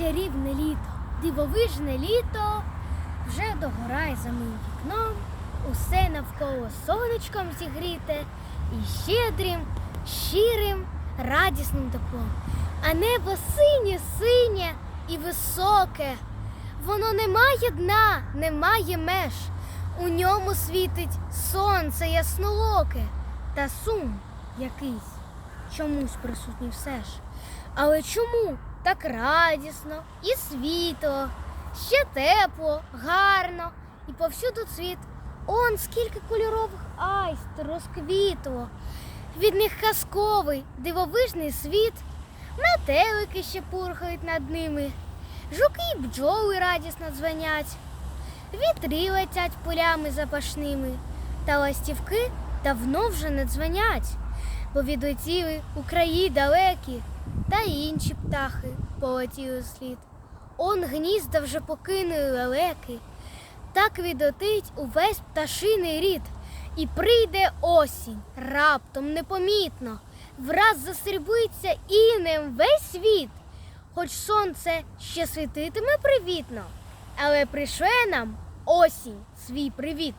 чарівне літо, дивовижне літо, вже догорає за моїм вікном, усе навколо сонечком зігріте і щедрим, щирим, радісним теплом. А небо синє, синє і високе. Воно не має дна, не має меж. У ньому світить сонце яснолоке та сум якийсь чомусь присутній все ж. Але чому так радісно і світло, ще тепло, гарно і повсюду цвіт. Он скільки кольорових айст розквітло. Від них казковий, дивовижний світ. Метелики ще пурхають над ними, жуки й бджоли радісно дзвенять, вітри летять полями запашними, та ластівки давно вже не дзвенять, бо відлетіли у далекі, та інші птахи полетіли слід. Он гнізда вже покинули лелеки, так відлетить увесь пташиний рід, і прийде осінь раптом непомітно, враз засрібиться інем весь світ, хоч сонце ще світитиме привітно, але прийшле нам осінь свій привіт.